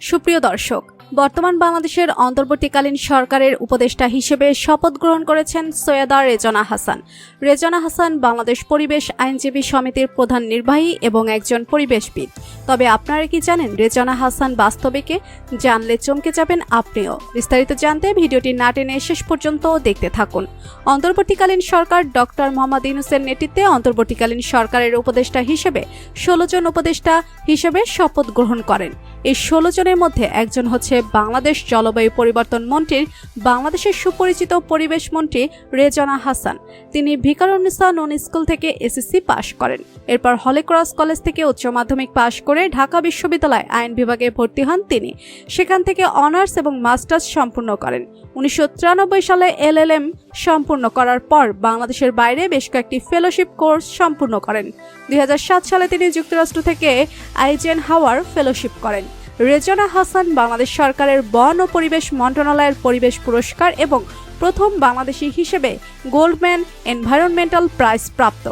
সুপ্রিয় দর্শক, বর্তমান বাংলাদেশের অন্তর্বর্তীকালীন সরকারের উপদেষ্টা হিসেবে শপথ গ্রহণ করেছেন সৈয়দা রেজনা হাসান। রেজনা হাসান বাংলাদেশ পরিবেশ আইনজীবী সমিতির প্রধান নির্বাহী এবং একজন পরিবেশবিদ। তবে আপনারা কি জানেন রেজনা হাসান বাস্তবিকে? জানলে চমকে যাবেন আপনিও। বিস্তারিত জানতে ভিডিওটি না টেনে শেষ পর্যন্ত দেখতে থাকুন। অন্তর্বর্তীকালীন সরকার ডক্টর মোহাম্মদ ইউনুসের নেতৃত্বে অন্তর্বর্তীকালীন সরকারের উপদেষ্টা হিসেবে ষোলো জন উপদেষ্টা হিসেবে শপথ গ্রহণ করেন। এই ষোলো জনের মধ্যে একজন হচ্ছে বাংলাদেশ জলবায়ু পরিবর্তন মন্ত্রীর বাংলাদেশের সুপরিচিত পরিবেশ মন্ত্রী রেজনা হাসান। তিনি ভিকারুন্নিসা নন স্কুল থেকে এসএসসি পাশ করেন। এরপর হলিক্রস কলেজ থেকে উচ্চ মাধ্যমিক পাশ করে ঢাকা বিশ্ববিদ্যালয় আইন বিভাগে ভর্তি হন তিনি। সেখান থেকে অনার্স এবং মাস্টার্স সম্পূর্ণ করেন। উনিশশো তিরানব্বই সালে এলএলএম সম্পূর্ণ করার পর বাংলাদেশের বাইরে বেশ কয়েকটি ফেলোশিপ কোর্স সম্পূর্ণ করেন। দুই হাজার সাত সালে তিনি যুক্তরাষ্ট্র থেকে আইজেন হাওয়ার ফেলোশিপ করেন। রেজনা হাসান বাংলাদেশ সরকারের বন ও পরিবেশ মন্ত্রণালয়ের পরিবেশ পুরস্কার এবং প্রথম বাংলাদেশি হিসেবে গোল্ডম্যান এনভায়রনমেন্টাল প্রাইজ প্রাপ্ত।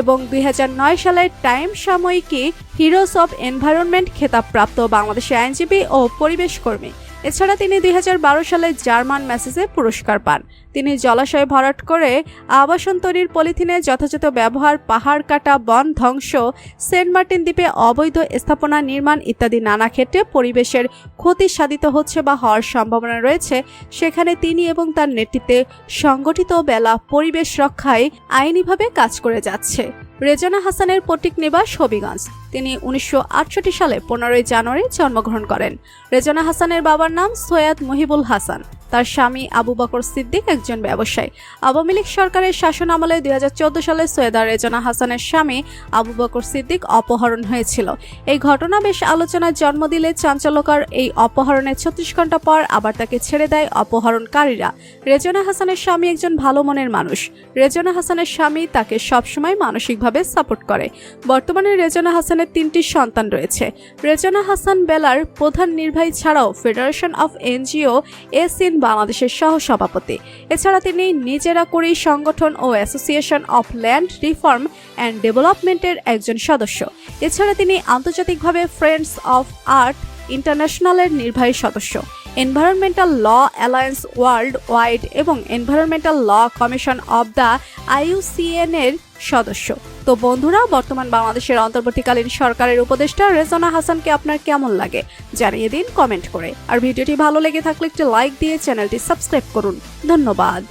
এবং দুই হাজার নয় সালে টাইম সাময়িকী হিরোস অব এনভায়রনমেন্ট খেতাবপ্রাপ্ত বাংলাদেশের আইনজীবী ও পরিবেশ কর্মী। এছাড়া তিনি দু হাজার বারো সালে জার্মান ম্যাসেজে পুরস্কার পান। তিনি জলাশয় ভরাট করে আবাসন তৈরির পলিথিনে যথাযথ ব্যবহার, পাহাড় কাটা, বন ধ্বংস, সেন্ট মার্টিন দ্বীপে অবৈধ স্থাপনা নির্মাণ ইত্যাদি নানা ক্ষেত্রে পরিবেশের ক্ষতি সাধিত হচ্ছে বা হওয়ার সম্ভাবনা রয়েছে। সেখানে তিনি এবং তার নেতৃত্বে সংগঠিত বেলা পরিবেশ রক্ষায় আইনিভাবে কাজ করে যাচ্ছে। রেজানা হাসানের পৈতৃক নিবাস হবিগঞ্জ। তিনি উনিশশো আটষট্টি সালে পনেরোই জানুয়ারি জন্মগ্রহণ করেন। রেজানা হাসানের বাবার নাম সৈয়দ মহিবুল হাসান। তার স্বামী আবু বকর সিদ্দিক একজন ব্যবসায়ী। আওয়ামী লীগ সরকারের শাসন আমলে দুই সালে সৈয়দা রেজানা হাসানের স্বামী আবু বকর সিদ্দিক অপহরণ হয়েছিল। এই ঘটনা বেশ আলোচনার জন্ম দিলে চাঞ্চল্যকর এই অপহরণের ছত্রিশ ঘণ্টা পর আবার তাকে ছেড়ে দেয় অপহরণকারীরা। রেজনা হাসানের স্বামী একজন ভালো মনের মানুষ। রেজনা হাসানের স্বামী তাকে সবসময় মানসিকভাবে সাপোর্ট করে। বর্তমানে রেজনা হাসানের তিনটি সন্তান রয়েছে। রেজনা হাসান বেলার প্রধান নির্বাহী ছাড়াও federation of NGOs in বাংলাদেশের সহ সভাপতি এছাড়া তিনি নিজেরা করি সংগঠন ও association of land reform and ডেভেলপমেন্টের একজন সদস্য। এছাড়া তিনি আন্তর্জাতিকভাবে ফ্রেন্ডস অফ আর্থ ইন্টারন্যাশনালের নির্বাহী সদস্য। Environmental law alliance worldwide এবং environmental law commission of the IUCN এর সদস্য। তো বন্ধুরা, বর্তমান বাংলাদেশের অন্তর্বর্তীকালীন সরকারের উপদেষ্টা রেজনা হাসানকে আপনার কেমন লাগে জানিয়ে দিন কমেন্ট করে। আর ভিডিওটি ভালো লেগে থাকলে একটি লাইক দিয়ে চ্যানেলটি সাবস্ক্রাইব করুন। ধন্যবাদ।